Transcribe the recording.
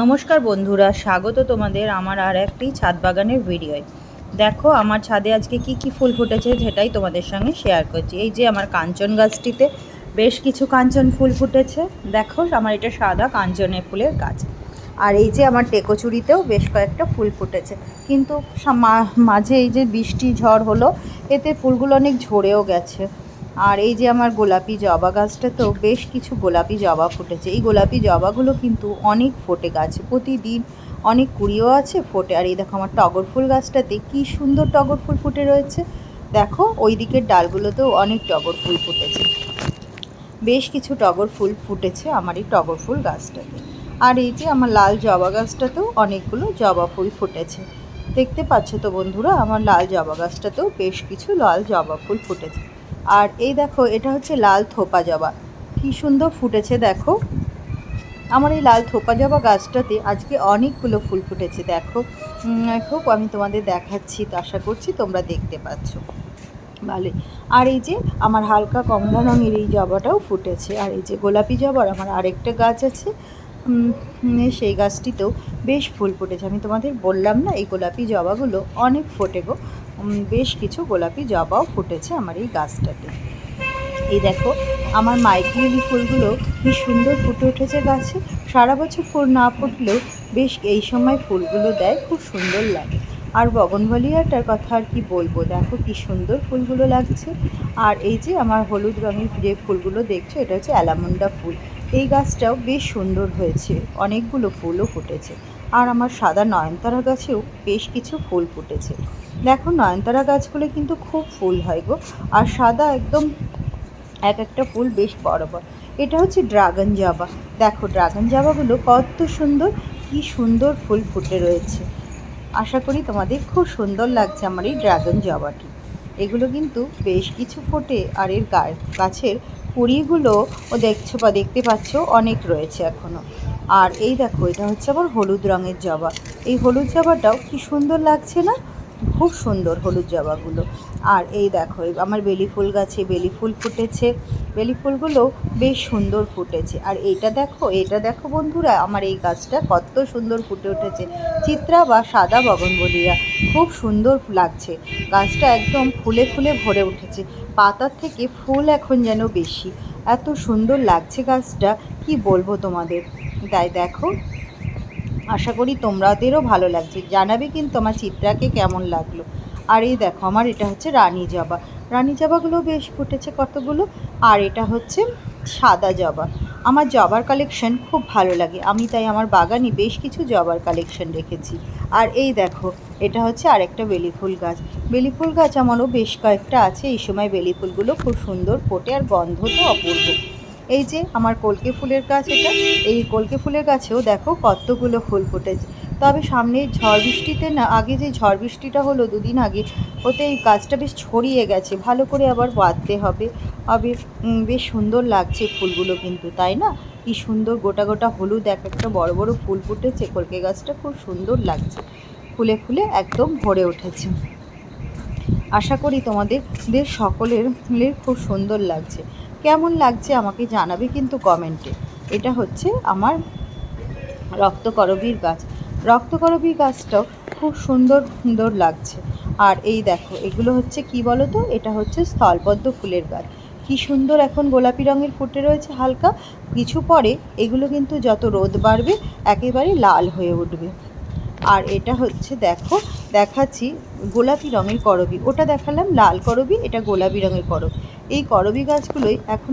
নমস্কার বন্ধুরা, স্বাগত তোমাদের আমার আর একটি ছাদ বাগানের ভিডিওয়। দেখো, আমার ছাদে আজকে কি কি ফুল ফুটেছে সেটাই তোমাদের সঙ্গে শেয়ার করছি। এই যে আমার কাঞ্চন গাছটিতে বেশ কিছু কাঞ্চন ফুল ফুটেছে। দেখো, আমার এটা সাদা কাঞ্চনের ফুলের গাছ। আর এই যে আমার টেকোচুরিতেও বেশ কয়েকটা ফুল ফুটেছে। কিন্তু মাঝে এই যে বৃষ্টি ঝড় হলো, এতে ফুলগুলো অনেক ঝরেও গেছে। আর এই যে আমার গোলাপি জবা গাছটাতেও বেশ কিছু গোলাপি জবা ফুটেছে। এই গোলাপি জবাগুলো কিন্তু অনেক ফোটে গাছে, প্রতিদিন অনেক কুড়িও আছে ফোটে। আর এই দেখো আমার টগর ফুল গাছটাতে কি সুন্দর টগর ফুল ফুটে রয়েছে। দেখো ওই দিকের ডালগুলোতেও অনেক টগর ফুল ফুটেছে। বেশ কিছু টগর ফুল ফুটেছে আমার এই টগর ফুল গাছটাতে। আর এই যে আমার লাল জবা গাছটাতেও অনেকগুলো জবা ফুল ফুটেছে। দেখতে পাচ্ছ তো বন্ধুরা, আমার লাল জবা গাছটাতেও বেশ কিছু লাল জবা ফুল ফুটেছে। আর এই দেখো, এটা হচ্ছে লাল থোপা জবা। কি সুন্দর ফুটেছে, দেখো। আমার এই লাল থোপা জবা গাছটাতে আজকে অনেকগুলো ফুল ফুটেছে, দেখো। দেখো আমি তোমাদের দেখাচ্ছি, তো আশা করছি তোমরা দেখতে পাচ্ছ। ভালোই। আর এই যে আমার হালকা কমলা রঙের এই জবাটাও ফুটেছে, আর এই যে গোলাপি জবার, আমার আরেকটা গাছ আছে সেই গাছটিতেও বেশ ফুল ফুটেছে। আমি তোমাদের বললাম না, এই গোলাপি জবাগুলো অনেক ফোটে গো। বেশ কিছু গোলাপি জবাও ফুটেছে আমার এই গাছটাতে। এই দেখো, আমার মাইক্রোলি ফুলগুলো কি সুন্দর ফুটে উঠেছে গাছে। সারা বছর ফুল না ফুটলেও বেশ এই সময় ফুলগুলো দেয়, খুব সুন্দর লাগে। আর বগনভলিয়াটার কথা আর কি বলব? দেখো কি সুন্দর ফুলগুলো লাগছে। আর এই যে আমার হলুদ রঙের যে ফুলগুলো দেখছ, এটা হচ্ছে অ্যালামন্ডা ফুল। এই গাছটাও বেশ সুন্দর হয়েছে। অনেকগুলো ফুলও ফুটেছে। আর আমার সাদা নয়নতারা গাছেও বেশ কিছু ফুল ফুটেছে। দেখো, নয়নতারা গাছগুলো কিন্তু খুব ফুল হয় গো। আর সাদা একদম এক একটা ফুল বেশ বড় বড় এটা হচ্ছে ড্রাগন জবা। দেখো, ড্রাগন জবাগুলো কত সুন্দর, কি সুন্দর ফুল ফুটে রয়েছে। আশা করি তোমাদের খুব সুন্দর লাগছে আমার এই ড্রাগন জবাটি। এগুলো কিন্তু বেশ কিছু ফোটে আর এর গাছের কুড়িগুলো ও দেখছ বা দেখতে পাচ্ছ, অনেক রয়েছে এখনও আর এই দেখো, এটা হচ্ছে আবার হলুদ রঙের জবা। এই হলুদ জবাটাও কি সুন্দর লাগছে না? খুব সুন্দর হলুদ জবাগুলো। আর এই দেখো আমার বেলি ফুল গাছে বেলি ফুল ফুটেছে। বেলি ফুলগুলো বেশ সুন্দর ফুটেছে। আর এইটা দেখো এটা দেখো বন্ধুরা, আমার এই গাছটা কত সুন্দর ফুটে উঠেছে। চিত্রা বা সাদা বগনবলিয়া খুব সুন্দর লাগছে। গাছটা একদম ফুলে ফুলে ভরে উঠেছে। পাতার থেকে ফুল এখন যেন বেশি। এত সুন্দর লাগছে গাছটা। কি বলব তোমাদের? তাই দেখো। আশা করি তোমাদেরও ভালো লাগছে। জানাবে কিন্তু আমার চিত্রাকে কেমন লাগল। আর এই দেখো, আমার এটা হচ্ছে রানী জবা। রানী জবাগুলো বেশ ফুটেছে কতগুলো? আর এটা হচ্ছে সাদা জবা। আমার জবার কালেকশন খুব ভালো লাগে। আমি তাই আমার বাগানে বেশ কিছু জবার কালেকশন রেখেছি। আর এই দেখো, এটা হচ্ছে আরেকটা বেলি ফুল গাছ। বেলি ফুল গাছ আমারও বেশ কয়েকটা আছে। এই সময় বেলি ফুলগুলো খুব সুন্দর ফোটে আর গন্ধ তো অপূর্ব। এই যে আমার কলকে ফুলের গাছ এটা। এই কলকে ফুলের গাছেও দেখো কতগুলো ফুল ফুটেছে। তবে সামনে ঝড় বৃষ্টিতে না, আগে যে ঝড় বৃষ্টিটা হলো দুদিন আগে, ওতে এই গাছটা বেশ ছড়িয়ে গেছে। ভালো করে আবার বাঁধতে হবে। হবে বেশ সুন্দর লাগছে ফুলগুলো কিন্তু, তাই না? কি সুন্দর গোটা গোটা হলুদ, এক একটা বড় বড় ফুল ফুটেছে। কলকে গাছটা খুব সুন্দর লাগছে। ফুলে ফুলে একদম ভরে উঠেছে। আশা করি তোমাদের দের সকলের খুব সুন্দর লাগছে। কেমন লাগছে আমাকে জানাবে কিন্তু কমেন্টে। এটা হচ্ছে আমার রক্তকরবীর গাছ। রক্তকরবী গাছটাও খুব সুন্দর সুন্দর লাগছে। আর এই দেখো, এগুলো হচ্ছে কি বলো তো এটা হচ্ছে স্থলপদ্ম ফুলের গাছ। কি সুন্দর এখন গোলাপি রঙের ফুটে রয়েছে হালকা। কিছু পরে এগুলো কিন্তু যত রোদ বাড়বে, একেবারে লাল হয়ে উঠবে। আর এটা হচ্ছে দেখো, দেখাচ্ছি গোলাপি রঙের করবি। ওটা দেখালাম লাল করবি, এটা গোলাপি রঙের করবি। এই করবি গাছগুলোই এখন